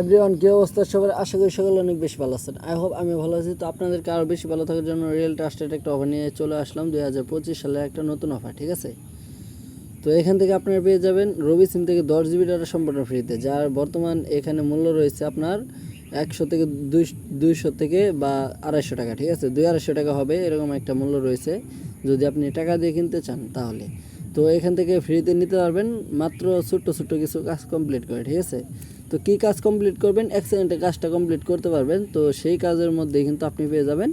Everyone কী অবস্থা? সবার আশা করি সকলে অনেক বেশি ভালো আছেন। আই হোপ আমি ভালো আছি। তো আপনাদেরকে আরও বেশি ভালো থাকার জন্য রিয়েল ট্রাস্টেড একটা অফার নিয়ে চলে আসলাম দুই হাজার পঁচিশ সালের একটা নতুন অফার ঠিক আছে? তো এখান থেকে আপনারা পেয়ে যাবেন রবি সিম থেকে দশ জিবি ডাটা সম্পূর্ণ ফ্রিতে যার বর্তমান এখানে মূল্য রয়েছে আপনার একশো থেকে দুই দুইশো থেকে বা আড়াইশো টাকা, ঠিক আছে? দুই আড়াইশো টাকা হবে, এরকম একটা মূল্য রয়েছে। যদি আপনি টাকা দিয়ে কিনতে চান তাহলে। তো এখান থেকে ফ্রিতে নিতে পারবেন মাত্র ছোট্ট ছোট্ট কিছু কাজ কমপ্লিট করে, ঠিক আছে? তো কী কাজ কমপ্লিট করবেন? এক সেকেন্ডে কাজটা কমপ্লিট করতে পারবেন। তো সেই কাজের মধ্যে কিন্তু আপনি পেয়ে যাবেন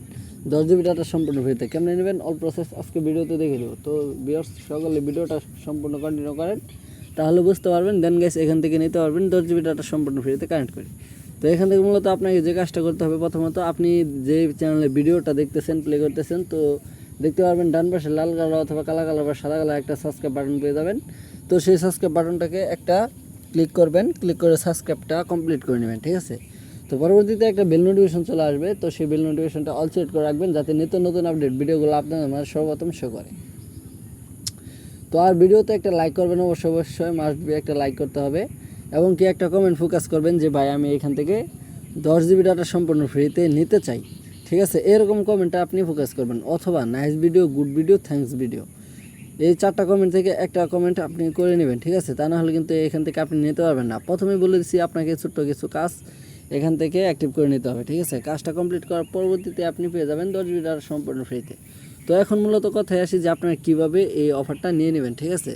দশ জিবি ডাটা সম্পূর্ণ ফ্রিতে কেমনে নেবেন? অল প্রসেস আজকে ভিডিওতে দেখে দেবো তো বিয়ার্স সকলে ভিডিওটা সম্পূর্ণ কন্টিনিউ করেন, তাহলে বুঝতে পারবেন। দেন গ্যাস এখান থেকে নিতে পারবেন দশ জিবি ডাটা সম্পূর্ণ ফ্রিতে কানেক্ট করি। তো এখান থেকে মূলত আপনাকে যে কাজটা করতে হবে প্রথমত, আপনি যে চ্যানেলে ভিডিওটা দেখতেছেন প্লে করতেছেন, তো দেখতে পারবেন ডান পাশে লাল কালার অথবা কালা কালার বা সাদা কালার একটা সাবস্ক্রাইব বাটন পেয়ে যাবেন। তো সেই সাবস্ক্রাইব বাটনটাকে একটা ক্লিক করবেন ক্লিক করে সাবস্ক্রাইবটা কমপ্লিট করে নেবেন, ঠিক আছে? তো পরবর্তীতে একটা বেল নোটিফিকেশন চলে আসবে, তো সেই বেল নোটিফিকেশনটা অল সেট করে রাখবেন যাতে নিত্য নতুন আপডেট ভিডিওগুলো আপনাদের মাঝে সর্বপ্রথম শো করে। তো আর ভিডিওতে একটা লাইক করবেন অবশ্যই অবশ্যই মাস্ট বি একটা লাইক করতে হবে। এবং কি একটা কমেন্ট ফোকাস করবেন যে, ভাই, আমি এখান থেকে দশ জিবি ডাটা সম্পূর্ণ ফ্রিতে নিতে চাই। ঠিক আছে? এরকম কমেন্টটা আপনি ফোকাস করবেন। অথবা nice video good video thanks video এই চারটা কমেন্ট থেকে একটা কমেন্ট আপনি করে নেবেন, ঠিক আছে? তা না হলে কিন্তু এখান থেকে আপনি নিতে পারবেন না। প্রথমেই বলে দিচ্ছি আপনাকে ছোট্ট কিছু কাজ এখান থেকে অ্যাক্টিভ করে নিতে হবে, ঠিক আছে? কাজটা কমপ্লিট করার পরবর্তীতে আপনি পেয়ে যাবেন দশ ডাটা সম্পূর্ণ ফ্রিতে তো এখন মূলত কথায় আসি যে আপনারা কীভাবে এই অফারটা নিয়ে নেবেন, ঠিক আছে?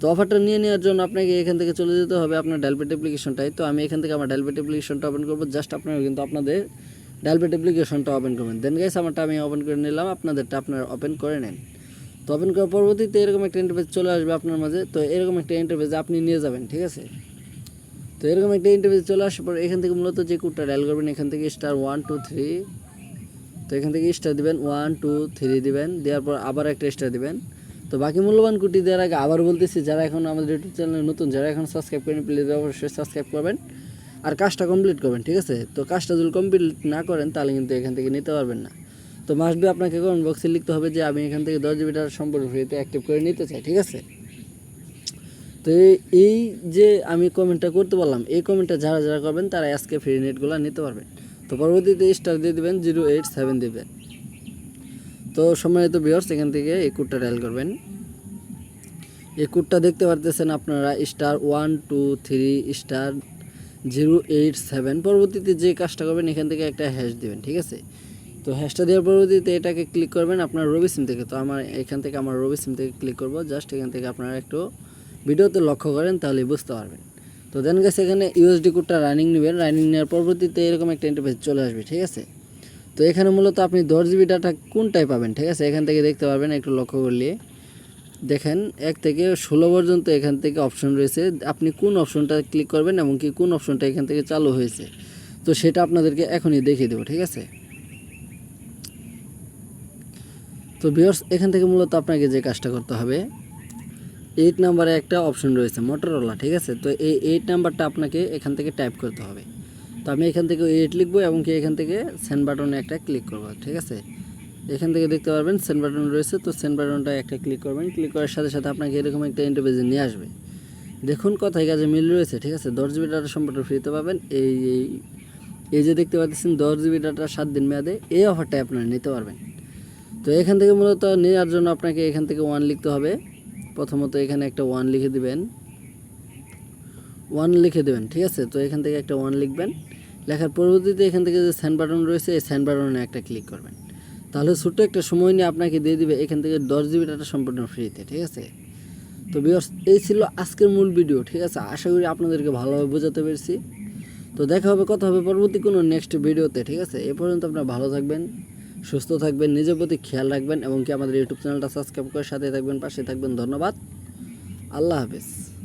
তো অফারটা নিয়ে নেওয়ার জন্য আপনাকে এখান থেকে চলে যেতে হবে আপনার ডালপেট অ্যাপ্লিকেশনটাই তো আমি এখান থেকে আমার ডালপেট অ্যাপ্লিকেশনটা ওপেন করব। জাস্ট আপনারা কিন্তু আপনাদের ডালপেট অ্যাপ্লিকেশনটা ওপেন করবেন। দেন গাইস আমারটা আমি ওপেন করে নিলাম। আপনাদেরটা আপনারা ওপেন করে নেন। তো ওপেন করার পরবর্তীতে এরকম একটা ইন্টারফেস চলে আসবে আপনার মাঝে, তো এরকম একটা ইন্টারফেস আপনি নিয়ে যাবেন, ঠিক আছে? তো এরকম একটা ইন্টারফেস চলে আসার পর এখান থেকে মূলত যে কোডটা ডায়াল করবেন, এখান থেকে স্টার ওয়ান টু থ্রি তো এখান থেকে স্টার দিবেন ওয়ান টু থ্রি দিবেন, দেওয়ার পর আবার একটা স্টার দিবেন। তো বাকি মূল্যবান কুটি দেওয়ার আগে আবার বলতেছি, যারা এখন আমাদের ইউটিউব চ্যানেলে নতুন, যারা এখন সাবস্ক্রাইব করেন প্লিজ অবশ্যই সাবস্ক্রাইব করবেন আর কাজটা কমপ্লিট করবেন, ঠিক আছে? তো কাজটা যদি কমপ্লিট না করেন, তাহলে কিন্তু এখান থেকে নিতে পারবেন না। তো মাস্ট বি আপনাকে কমেন্ট বক্সে লিখতে হবে যে আমি এখান থেকে দশ জিবি টাকা সম্পূর্ণ ফ্রিতে অ্যাক্টিভ করে নিতে চাই, ঠিক আছে? তো এই- যে আমি কমেন্টটা করতে পারলাম এই কমেন্টটা যারা যারা করবেন তারা আজকে ফ্রি নেটগুলো নিতে পারবেন। তো পরবর্তীতে স্টার দিয়ে দেবেন জিরো এইট সেভেন দেবেন। তো সম্মানিত বিয়ার্স এখান থেকে এই কোডটা ডায়াল করবেন। এই কোডটা দেখতে পারতেছেন আপনারা star one two three star zero eight seven পরবর্তীতে যে কাজটা করবেন, এখান থেকে একটা হ্যাশ দিবেন, ঠিক আছে? তো হ্যাশটা দেওয়ার পরবর্তীতে এটাকে ক্লিক করবেন আপনার রবি সিম থেকে। তো আমার এখান থেকে আমার রবি সিম থেকে ক্লিক করব। জাস্ট এখান থেকে আপনারা একটু ভিডিওতে লক্ষ্য করেন, তাহলে বুঝতে পারবেন। তো দেন গেছে এখানে ইউএসডি কোডটা রানিং নেবেন। রানিং নেওয়ার পরবর্তীতে এরকম একটা ইন্টারফেস চলে আসবে, ঠিক আছে? তো এখানে মূলত আপনি দশ জিবি ডাটা কোনটায় পাবেন, ঠিক আছে? এখান থেকে দেখতে পারবেন, একটু লক্ষ্য করলে। দেখেন, এক থেকে ষোলো পর্যন্ত এখান থেকে অপশন রয়েছে। আপনি কোন অপশনটা ক্লিক করবেন এবং কি কোন অপশনটা এখান থেকে চালু হয়েছে? তো সেটা আপনাদেরকে এখনই দেখিয়ে দেবো, ঠিক আছে? তো ভিউয়ার্স, এখান থেকে মূলত আপনাকে যে কাজটা করতে হবে এইট নাম্বারে একটা অপশন রয়েছে মোটরওয়ালা ঠিক আছে? তো এই এইট নাম্বারটা আপনাকে এখান থেকে টাইপ করতে হবে। তো আমি এখান থেকে এইট লিখব এবং কি এখান থেকে সেন্ড বাটনে একটা ক্লিক করব, ঠিক আছে? এখান থেকে দেখতে পারবেন সেন্ড বাটন রয়েছে, তো সেন্ড বাটনটা একটা ক্লিক করবেন ক্লিক করার সাথে সাথে আপনাকে এরকম একটা ইন্টারভিউ নিয়ে আসবে। দেখুন কথায় কাজে মিল রয়েছে, ঠিক আছে? দশ জিবি ডাটা সম্পর্কে ফ্রিতে পাবেন, এই এই যে দেখতে পাচ্ছেন, দশ জিবি ডাটা সাত দিন মেয়াদে এই অফারটাই আপনারা নিতে পারবেন। তো এখান থেকে মূলত নেওয়ার জন্য আপনাকে এখান থেকে ওয়ান লিখতে হবে। প্রথমত এখানে একটা ওয়ান লিখে দিবেন। ওয়ান লিখে দেবেন, ঠিক আছে? তো এখান থেকে একটা ওয়ান লিখবেন। লেখার পরবর্তীতে এখান থেকে যে স্যান্ড বাটন রয়েছে, এই স্যান্ড বাটনে একটা ক্লিক করবেন। তাহলে ছোট্ট একটা সময় নিয়ে আপনাকে দিয়ে দিবে এখান থেকে দশ জিবি ডাটা সম্পূর্ণ ফ্রিতে ঠিক আছে? তো বিয়স এই ছিল আজকের মূল ভিডিও ঠিক আছে? আশা করি আপনাদেরকে ভালোভাবে বোঝাতে পেরেছি। তো দেখা হবে, কথা হবে পরবর্তী কোনো নেক্সট ভিডিওতে ঠিক আছে? এ পর্যন্ত আপনারা ভালো থাকবেন। সুস্থ থাকবেন, নিজের প্রতি খেয়াল রাখবেন এবং কি আমাদের ইউটিউব চ্যানেলটা সাবস্ক্রাইব করে সাথে থাকবেন, পাশে থাকবেন। ধন্যবাদ। আল্লাহ হাফেজ।